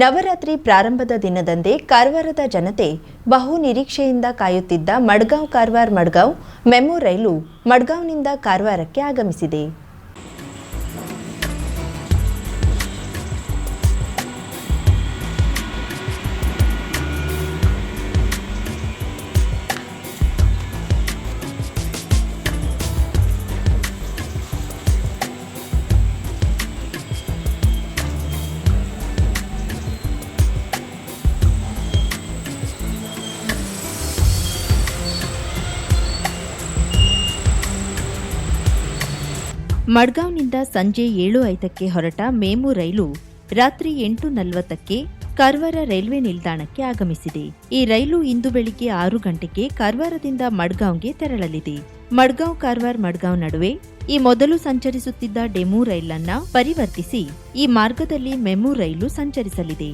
ನವರಾತ್ರಿ ಪ್ರಾರಂಭದ ದಿನದಂದೇ ಕಾರವಾರದ ಜನತೆ ಬಹು ನಿರೀಕ್ಷೆಯಿಂದ ಕಾಯುತ್ತಿದ್ದ ಮಡ್ಗಾಂವ್ ಕಾರವಾರ್ ಮಡ್ಗಾಂವ್ ಮೆಮು ರೈಲು ಮಡ್ಗಾಂವ್ನಿಂದ ಕಾರವಾರಕ್ಕೆ ಆಗಮಿಸಿದೆ ಮಡ್ಗಾಂವ್ನಿಂದ ಸಂಜೆ ಏಳು ಐದಕ್ಕೆ ಹೊರಟ ಮೇಮು ರೈಲು ರಾತ್ರಿ ಎಂಟು ನಲವತ್ತಕ್ಕೆ ಕಾರ್ವಾರ ರೈಲ್ವೆ ನಿಲ್ದಾಣಕ್ಕೆ ಆಗಮಿಸಿದೆ ಈ ರೈಲು ಇಂದು ಬೆಳಿಗ್ಗೆ ಆರು ಗಂಟೆಗೆ ಕಾರವಾರದಿಂದ ಮಡ್ಗಾಂವ್ಗೆ ತೆರಳಲಿದೆ ಮಡ್ಗಾಂವ್ ಕಾರ್ವಾರ್ ಮಡ್ಗಾಂವ್ ನಡುವೆ ಈ ಮೊದಲು ಸಂಚರಿಸುತ್ತಿದ್ದ ಡೆಮು ರೈಲನ್ನ ಪರಿವರ್ತಿಸಿ ಈ ಮಾರ್ಗದಲ್ಲಿ ಮೆಮು ರೈಲು ಸಂಚರಿಸಲಿದೆ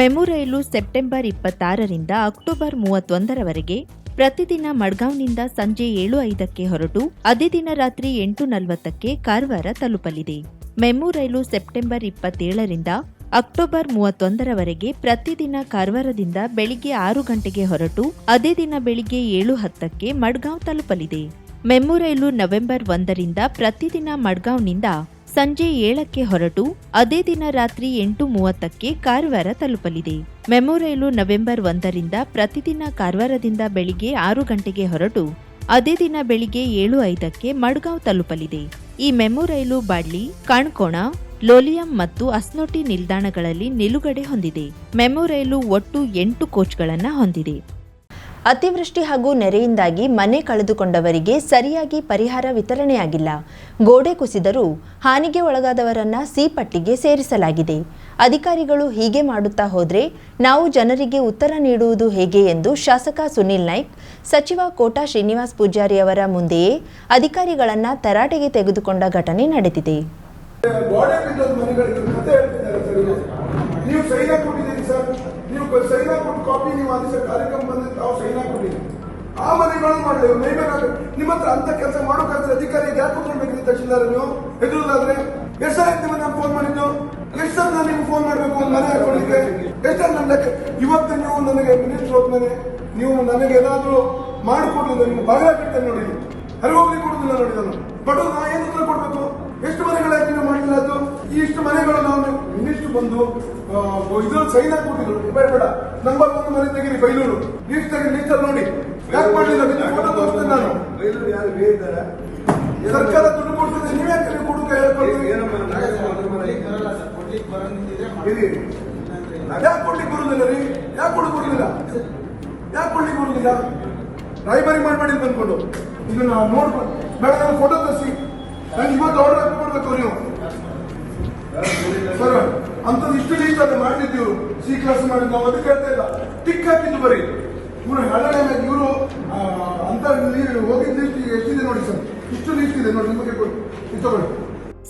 ಮೆಮು ರೈಲು ಸೆಪ್ಟೆಂಬರ್ ಇಪ್ಪತ್ತಾರರಿಂದ ಅಕ್ಟೋಬರ್ ಮೂವತ್ತೊಂದರವರೆಗೆ ಪ್ರತಿದಿನ ಮಡ್ಗಾಂವ್ನಿಂದ ಸಂಜೆ ಏಳು ಐದಕ್ಕೆ ಹೊರಟು ಅದೇ ದಿನ ರಾತ್ರಿ ಎಂಟು ನಲವತ್ತಕ್ಕೆ ಕಾರವಾರ ತಲುಪಲಿದೆ ಮೆಮು ರೈಲು ಸೆಪ್ಟೆಂಬರ್ ಇಪ್ಪತ್ತೇಳರಿಂದ ಅಕ್ಟೋಬರ್ ಮೂವತ್ತೊಂದರವರೆಗೆ ಪ್ರತಿದಿನ ಕಾರವಾರದಿಂದ ಬೆಳಿಗ್ಗೆ ಆರು ಗಂಟೆಗೆ ಹೊರಟು ಅದೇ ದಿನ ಬೆಳಿಗ್ಗೆ ಏಳು ಹತ್ತಕ್ಕೆ ಮಡ್ಗಾಂವ್ ತಲುಪಲಿದೆ ಮೆಮು ರೈಲು ನವೆಂಬರ್ ಒಂದರಿಂದ ಪ್ರತಿದಿನ ಮಡ್ಗಾಂವ್ನಿಂದ ಸಂಜೆ ಏಳಕ್ಕೆ ಹೊರಟು ಅದೇ ದಿನ ರಾತ್ರಿ ಎಂಟು ಮೂವತ್ತಕ್ಕೆ ಕಾರವಾರ ತಲುಪಲಿದೆ ಮೆಮೊ ರೈಲು ನವೆಂಬರ್ ಒಂದರಿಂದ ಪ್ರತಿದಿನ ಕಾರವಾರದಿಂದ ಬೆಳಿಗ್ಗೆ ಆರು ಗಂಟೆಗೆ ಹೊರಟು ಅದೇ ದಿನ ಬೆಳಿಗ್ಗೆ ಏಳು ಐದಕ್ಕೆ ಮಡ್ಗಾಂವ್ ತಲುಪಲಿದೆ ಈ ಮೆಮೊ ರೈಲು ಬಾಡ್ಲಿ ಕಾಣ್ಕೋಣ ಲೋಲಿಯಂ ಮತ್ತು ಅಸ್ನೋಟಿ ನಿಲ್ದಾಣಗಳಲ್ಲಿ ನಿಲುಗಡೆ ಹೊಂದಿದೆ ಮೆಮೊ ರೈಲು ಒಟ್ಟು ಎಂಟು ಕೋಚ್ಗಳನ್ನು ಹೊಂದಿದೆ ಅತಿವೃಷ್ಟಿ ಹಾಗೂ ನೆರೆಯಿಂದಾಗಿ ಮನೆ ಕಳೆದುಕೊಂಡವರಿಗೆ ಸರಿಯಾಗಿ ಪರಿಹಾರ ವಿತರಣೆಯಾಗಿಲ್ಲ ಗೋಡೆ ಕುಸಿದರೂ ಹಾನಿಗೆ ಒಳಗಾದವರನ್ನ ಸಿ ಪಟ್ಟಿಗೆ ಸೇರಿಸಲಾಗಿದೆ ಅಧಿಕಾರಿಗಳು ಹೀಗೆ ಮಾಡುತ್ತಾ ಹೋದರೆ ನಾವು ಜನರಿಗೆ ಉತ್ತರ ನೀಡುವುದು ಹೇಗೆ ಎಂದು ಶಾಸಕ ಸುನಿಲ್ ನಾಯ್ಕ್ ಸಚಿವ ಕೋಟಾ ಶ್ರೀನಿವಾಸ್ ಪೂಜಾರಿ ಅವರ ಮುಂದೆಯೇ ಅಧಿಕಾರಿಗಳನ್ನ ತರಾಟೆಗೆ ತೆಗೆದುಕೊಂಡ ಘಟನೆ ನಡೆದಿದೆ ನೀವು ನೀವು ಸೈನ್ ಹಾಕ್ಬಿಟ್ಟು ಕಾಪಿ ನೀವು ಆ ದಿವಸ ಕಾರ್ಯಕ್ರಮ ಬಂದಿದ್ದು ತಾವು ಸೈನ್ ಕೊಡಿ ಆ ಮನೆಗಳನ್ನು ಮಾಡಲಿ ನೈವೇದ್ಯ ನಿಮ್ಮ ಹತ್ರ ಅಂತ ಕೆಲಸ ಮಾಡೋಕ್ಕಾದ್ರೆ ಅಧಿಕಾರಿ ಯಾಕೆ ಕೊಡ್ಬೇಕ್ರಿ ತಕ್ಷಣ ನೀವು ಎದುರುದಾದ್ರೆ ಎಷ್ಟು ನಿಮ್ಮ ನಾನು ಫೋನ್ ಮಾಡಿದ್ದು ಎಷ್ಟು ನಾನು ನಿಮ್ಗೆ ಫೋನ್ ಮಾಡಬೇಕು ಮನೆ ಹಾಕೊಳ್ಳಿಕ್ಕೆ ಎಷ್ಟು ನನ್ನ ಇವತ್ತು ನೀವು ನನಗೆ ಮಿನಿಸ್ಟರ್ ಹೋದ್ಮೇಲೆ ನೀವು ನನಗೆ ಏನಾದರೂ ಮಾಡಿಕೊಡ್ಲಿಲ್ಲ ನಿಮ್ಗೆ ಬಾಗಿಲ ಕಟ್ಟೆ ನೋಡಿ ಹರಿವೋಗ್ಲಿಕ್ಕೆ ಕೊಡುದಿಲ್ಲ ನೋಡಿ ನಾನು ಬಡವ್ರು ನಾ ಏನು ಕೊಡಬೇಕು ಎಷ್ಟು ಮನೆಗಳ ನೀವು ಮಾಡಿಲ್ಲ ಅದು ಇಷ್ಟು ಮನೆಗಳು ನಾವು ಒಂದು ಇದು ಸೈನ್ ಹಾಕ್ಬಿಟ್ಟಿದ್ರು ಮೊಬೈಲ್ ಬೇಡ ನಂಬರ್ ಒಂದು ಮನೆ ತೆಗೀರಿ ಬೈಲೂರು ಲೀಸ್ಟ್ ತೆಗೀರಿ ನೀಚಲ್ಲಿ ನೋಡಿ ಯಾಕೆ ಮಾಡಲಿಲ್ಲ ಫೋಟೋ ತೋರಿಸ್ತೇನೆ ನಾನು ಬೈಲೂರು ಯಾರು ಹೇಳಿದ್ದಾರೆ ಸರ್ಕಾರ ದುಡ್ಡು ಕೊಡ್ತದೆ ನೀವೇ ಯಾಕೆ ಕೊಡುತ್ತೆ ಹೇಳ್ಕೊಳ್ತೀವಿ ಯಾಕೆ ಕೊಡ್ಲಿಕ್ಕೆ ಬರುದಿಲ್ಲ ರೀ ಯಾಕೆ ಕೊಡಕ್ ಬರುದಿಲ್ಲ ಯಾಕೆ ಕೊಡ್ಲಿಕ್ಕೆ ಬರುದಿಲ್ಲ ರೈಬರಿ ಮಾಡಬೇಡಿ ಬಂದ್ಕೊಂಡು ಇದು ನಾವು ನೋಡ್ಕೊಂಡು ಬೇಡ ನಾನು ಫೋಟೋ ತರಿಸಿ ನಂಗೆ ಇವತ್ತು ಆರ್ಡರ್ ಹಾಕಿ ಕೊಡ್ಬೇಕು ನೀವು ಸರ್ ಅಂತ ಇಷ್ಟು ರೀತಿಯಲ್ಲಿ ಮಾಡಿದ್ದೀವಿ ಸಿ ಕ್ಲಾಸ್ ಮಾಡಿದ್ದು ನಾವು ಕೇಳ್ತಾ ಇಲ್ಲ ಟಿಕ್ ಹಾಕಿದ್ದು ಬರೀ ಇವರು ಹಳ್ಳನೆ ಇವರು ಅಂತ ನೀರು ಹೋಗಿದ್ದು ಎಷ್ಟಿದೆ ನೋಡಿ ಸರ್ ಇಷ್ಟು ಇದೆ ನೋಡಿ ನಿಮಗೆ ಕೊಡಿ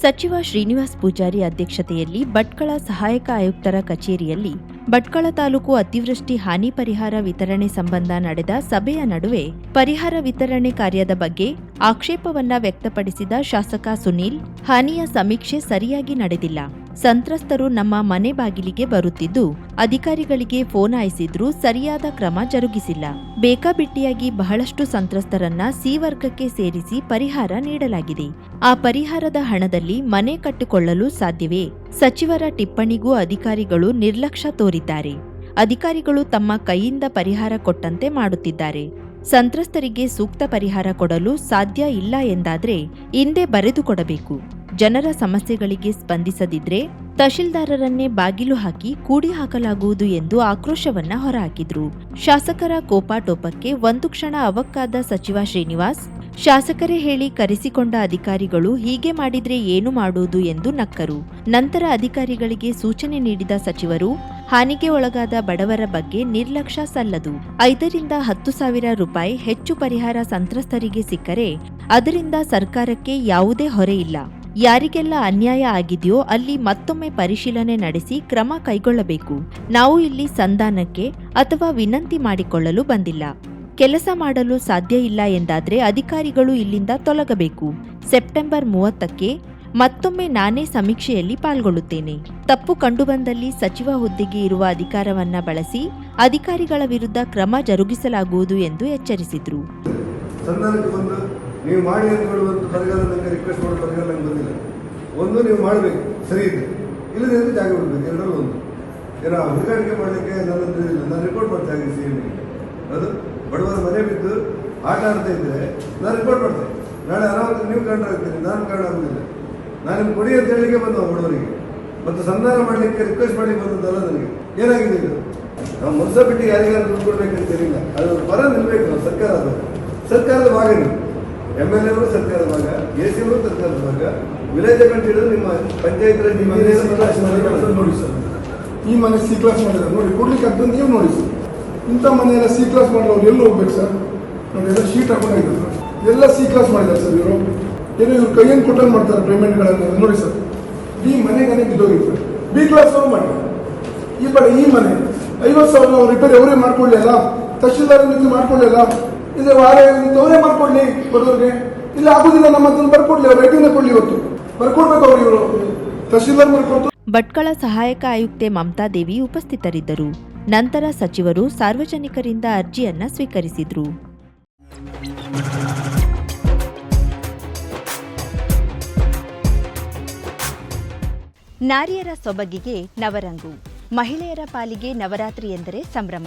ಸಚಿವ ಶ್ರೀನಿವಾಸ್ ಪೂಜಾರಿ ಅಧ್ಯಕ್ಷತೆಯಲ್ಲಿ ಭಟ್ಕಳ ಸಹಾಯಕ ಆಯುಕ್ತರ ಕಚೇರಿಯಲ್ಲಿ ಭಟ್ಕಳ ತಾಲೂಕು ಅತಿವೃಷ್ಟಿ ಹಾನಿ ಪರಿಹಾರ ವಿತರಣೆ ಸಂಬಂಧ ನಡೆದ ಸಭೆಯ ನಡುವೆ ಪರಿಹಾರ ವಿತರಣೆ ಕಾರ್ಯದ ಬಗ್ಗೆ ಆಕ್ಷೇಪವನ್ನ ವ್ಯಕ್ತಪಡಿಸಿದ ಶಾಸಕ ಸುನೀಲ್ ಹಾನಿಯ ಸಮೀಕ್ಷೆ ಸರಿಯಾಗಿ ನಡೆದಿಲ್ಲ ಸಂತ್ರಸ್ತರು ನಮ್ಮ ಮನೆ ಬಾಗಿಲಿಗೆ ಬರುತ್ತಿದ್ದು ಅಧಿಕಾರಿಗಳಿಗೆ ಫೋನ್ ಆಯಿಸಿದ್ರೂ ಸರಿಯಾದ ಕ್ರಮ ಜರುಗಿಸಿಲ್ಲ ಬೇಕಾಬಿಟ್ಟಿಯಾಗಿ ಬಹಳಷ್ಟು ಸಂತ್ರಸ್ತರನ್ನ ಸಿ ವರ್ಗಕ್ಕೆ ಸೇರಿಸಿ ಪರಿಹಾರ ನೀಡಲಾಗಿದೆ ಆ ಪರಿಹಾರದ ಹಣದಲ್ಲಿ ಮನೆ ಕಟ್ಟಿಕೊಳ್ಳಲು ಸಾಧ್ಯವೇ ಸಚಿವರ ಟಿಪ್ಪಣಿಗೂ ಅಧಿಕಾರಿಗಳು ನಿರ್ಲಕ್ಷ್ಯ ತೋರಿದ್ದಾರೆ ಅಧಿಕಾರಿಗಳು ತಮ್ಮ ಕೈಯಿಂದ ಪರಿಹಾರ ಕೊಟ್ಟಂತೆ ಮಾಡುತ್ತಿದ್ದಾರೆ ಸಂತ್ರಸ್ತರಿಗೆ ಸೂಕ್ತ ಪರಿಹಾರ ಕೊಡಲು ಸಾಧ್ಯ ಇಲ್ಲ ಎಂದಾದರೆ ಹಿಂದೆ ಬರೆದುಕೊಡಬೇಕು ಜನರ ಸಮಸ್ಯೆಗಳಿಗೆ ಸ್ಪಂದಿಸದಿದ್ರೆ ತಹಶೀಲ್ದಾರರನ್ನೇ ಬಾಗಿಲು ಹಾಕಿ ಕೂಡಿ ಹಾಕಲಾಗುವುದು ಎಂದು ಆಕ್ರೋಶವನ್ನ ಹೊರಹಾಕಿದ್ರು ಶಾಸಕರ ಕೋಪಾಟೋಪಕ್ಕೆ ಒಂದು ಕ್ಷಣ ಅವಕ್ಕಾದ ಸಚಿವ ಶ್ರೀನಿವಾಸ್ ಶಾಸಕರೇ ಹೇಳಿ ಕರೆಸಿಕೊಂಡ ಅಧಿಕಾರಿಗಳು ಹೀಗೆ ಮಾಡಿದ್ರೆ ಏನು ಮಾಡುವುದು ಎಂದು ನಕ್ಕರು ನಂತರ ಅಧಿಕಾರಿಗಳಿಗೆ ಸೂಚನೆ ನೀಡಿದ ಸಚಿವರು ಹಾನಿಗೆ ಒಳಗಾದ ಬಡವರ ಬಗ್ಗೆ ನಿರ್ಲಕ್ಷ್ಯ ಸಲ್ಲದು ಐದರಿಂದ ಹತ್ತು ಸಾವಿರ ರೂಪಾಯಿ ಹೆಚ್ಚು ಪರಿಹಾರ ಸಂತ್ರಸ್ತರಿಗೆ ಸಿಕ್ಕರೆ ಅದರಿಂದ ಸರ್ಕಾರಕ್ಕೆ ಯಾವುದೇ ಹೊರೆಯಿಲ್ಲ ಯಾರಿಗೆಲ್ಲ ಅನ್ಯಾಯ ಆಗಿದೆಯೋ ಅಲ್ಲಿ ಮತ್ತೊಮ್ಮೆ ಪರಿಶೀಲನೆ ನಡೆಸಿ ಕ್ರಮ ಕೈಗೊಳ್ಳಬೇಕು ನಾವು ಇಲ್ಲಿ ಸಂಧಾನಕ್ಕೆ ಅಥವಾ ವಿನಂತಿ ಮಾಡಿಕೊಳ್ಳಲು ಬಂದಿಲ್ಲ ಕೆಲಸ ಮಾಡಲು ಸಾಧ್ಯ ಇಲ್ಲ ಎಂದಾದರೆ ಅಧಿಕಾರಿಗಳು ಇಲ್ಲಿಂದ ತೊಲಗಬೇಕು ಸೆಪ್ಟೆಂಬರ್ ಮೂವತ್ತಕ್ಕೆ ಮತ್ತೊಮ್ಮೆ ನಾನೇ ಸಮೀಕ್ಷೆಯಲ್ಲಿ ಪಾಲ್ಗೊಳ್ಳುತ್ತೇನೆ ತಪ್ಪು ಕಂಡುಬಂದಲ್ಲಿ ಸಚಿವ ಹುದ್ದೆಗೆ ಇರುವ ಅಧಿಕಾರವನ್ನ ಬಳಸಿ ಅಧಿಕಾರಿಗಳ ವಿರುದ್ಧ ಕ್ರಮ ಜರುಗಿಸಲಾಗುವುದು ಎಂದು ಎಚ್ಚರಿಸಿದರು ನೀವು ಮಾಡಿ ಅಂತ ಹೇಳುವಂಥ ಬರಗಾಲ ನನಗೆ ರಿಕ್ವೆಸ್ಟ್ ಮಾಡೋ ಬರಗಾಲ ನಂಗೆ ಬಂದಿಲ್ಲ ಒಂದು ನೀವು ಮಾಡಬೇಕು ಸರಿ ಇದೆ ಇಲ್ಲದಿದ್ದರೆ ಜಾಗ ಬಿಡಬೇಕು ಎರಡರೂ ಒಂದು ಏನೋ ಹೊಂದಾಣಿಕೆ ಮಾಡಲಿಕ್ಕೆ ನನ್ನ ಇಲ್ಲ ನಾನು ರಿಪೋರ್ಟ್ ಮಾಡ್ತಾ ಇದ್ದೀನಿ ಸಿ ಅದು ಬಡವರ ಮನೆ ಬಿದ್ದು ಆಟ ಆಡ್ತಾ ಇದ್ದರೆ ನಾನು ರಿಪೋರ್ಟ್ ಮಾಡ್ತೇನೆ ನಾಳೆ ಆರಾಮಾಗಿ ನೀವು ಕಾರಣ ಆಗ್ತೀನಿ ನಾನು ಕಾರಣ ಆಗೋದಿಲ್ಲ ನಾನು ನಿಮ್ಗೆ ಕೊಡಿ ಅಂತ ಹೇಳಿಕೆ ಬಂದ ಬಡವರಿಗೆ ಮತ್ತು ಸಂಧಾನ ಮಾಡಲಿಕ್ಕೆ ರಿಕ್ವೆಸ್ಟ್ ಮಾಡಿ ಬಂದದ್ದಲ್ಲ ನನಗೆ ಏನಾಗಿದೆ ಇದು ನಾವು ಮನಸ್ಸ ಬಿಟ್ಟು ಯಾರಿಗಾರು ದುಡ್ಡು ಕೊಡಬೇಕಂತ ಹೇಳಿಲ್ಲ ಅದು ಪರ ನಿಲ್ಲಬೇಕು ಸರ್ಕಾರ ಅದು ಸರ್ಕಾರದ ಭಾಗ ನೀವು ಎಮ್ ಎಲ್ ಎರು ಸರ್ಕಾರದ ಭಾಗ ಎ ಸಿ ಅವರು ಸರ್ಕಾರದ ಭಾಗ ವಿಲೇಜ್ ಅಮೆಂಟ್ ನಿಮ್ಮ ಪಂಚಾಯತ್ ನೋಡಿ ಸರ್ ಈ ಮನೆ ಸಿ ಕ್ಲಾಸ್ ಮಾಡಿದ್ರೆ ನೋಡಿ ಕೊಡ್ಲಿಕ್ಕೆ ಆಗ್ತದೆ ನೀವು ನೋಡಿ ಸರ್ ಇಂಥ ಮನೆಯೆಲ್ಲ ಸಿ ಕ್ಲಾಸ್ ಅವ್ರು ಎಲ್ಲೂ ಹೋಗ್ಬೇಕು ಸರ್ ನೋಡಿ ಎಲ್ಲ ಶೀಟ್ ಹಾಕೊಂಡಿದ್ದಾರೆ ಎಲ್ಲ ಸಿ ಕ್ಲಾಸ್ ಮಾಡಿದ್ದಾರೆ ಸರ್ ಇವರು ಏನೋ ಇವ್ರು ಕೈಯನ್ನು ಕೊಟ್ಟಲ್ಲಿ ಮಾಡ್ತಾರೆ ಪೇಮೆಂಟ್ಗಳನ್ನು ನೋಡಿ ಸರ್ ಈ ಮನೆಗೆ ಮನೆಗೆ ಸರ್ ಬಿ ಕ್ಲಾಸ್ ಅವರು ಮಾಡಿ ಈ ಬಡ ಈ ಮನೆ ಐವತ್ತು ಸಾವಿರ ರಿಪೇರಿ ಅವರೇ ಮಾಡ್ಕೊಳ್ಳಿ ಅಲ್ಲ ತಹಶೀಲ್ದಾರ ಮಾಡ್ಕೊಳ್ಳಿ ಅಲ್ಲ ಇದೆ ವಾರ ತೊಂದರೆ ಮಾಡ್ಕೊಡ್ಲಿ ಬಡವ್ರಿಗೆ ಇಲ್ಲ ಆಗುದಿಲ್ಲ ನಮ್ಮ ಹತ್ರ ಬರ್ಕೊಡ್ಲಿ ಅವ್ರ ರೈಟಿಂಗ್ ಕೊಡ್ಲಿ ಇವತ್ತು ಬರ್ಕೊಡ್ಬೇಕು ಅವ್ರು ಇವರು ತಹಶೀಲ್ದಾರ್ ಮಾಡ್ಕೊಡ್ತು ಭಟ್ಕಳ ಸಹಾಯಕ ಆಯುಕ್ತೆ ಮಮತಾ ದೇವಿ ಉಪಸ್ಥಿತರಿದ್ದರು ನಂತರ ಸಚಿವರು ಸಾರ್ವಜನಿಕರಿಂದ ಅರ್ಜಿಯನ್ನ ಸ್ವೀಕರಿಸಿದ್ರು ನಾರಿಯರ ಸೊಬಗಿಗೆ ನವರಂಗು ಮಹಿಳೆಯರ ಪಾಲಿಗೆ ನವರಾತ್ರಿ ಎಂದರೆ ಸಂಭ್ರಮ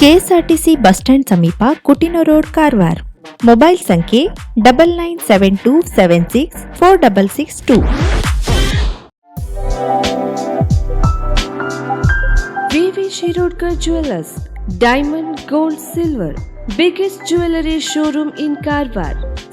ಕೆಎಸ್ಆರ್ಟಿಸಿ ಬಸ್ ಸ್ಟ್ಯಾಂಡ್ ಸಮೀಪ ಕುಟಿನ ರೋಡ್ ಕಾರವಾರ ಮೊಬೈಲ್ ಸಂಖ್ಯೆ double nine seven two seven six four double six two VV Shirodkar jewellers diamond gold silver biggest jewellery showroom in Karwar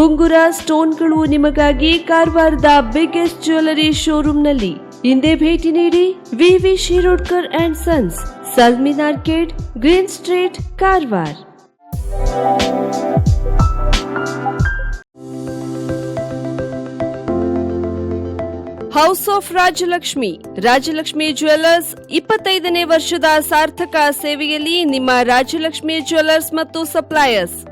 ಉಂಗುರ ಸ್ಟೋನ್ಗಳು ನಿಮಗಾಗಿ ಕಾರವಾರದ ಬಿಗ್ಗೆಸ್ಟ್ ಜ್ಯುವೆಲರಿ ಶೋರೂಮ್ನಲ್ಲಿ ಹಿಂದೆ ಭೇಟಿ ನೀಡಿ VV Shirodkar and sons Salmin arcade green street Karwar house of Rajalakshmi Rajalakshmi jewellers ಇಪ್ಪತ್ತೈದನೇ ವರ್ಷದ ಸಾರ್ಥಕ ಸೇವೆಯಲ್ಲಿ ನಿಮ್ಮ ರಾಜಲಕ್ಷ್ಮಿ ಜ್ಯುವೆಲ್ಲರ್ಸ್ ಮತ್ತು ಸಪ್ಲೈಯರ್ಸ್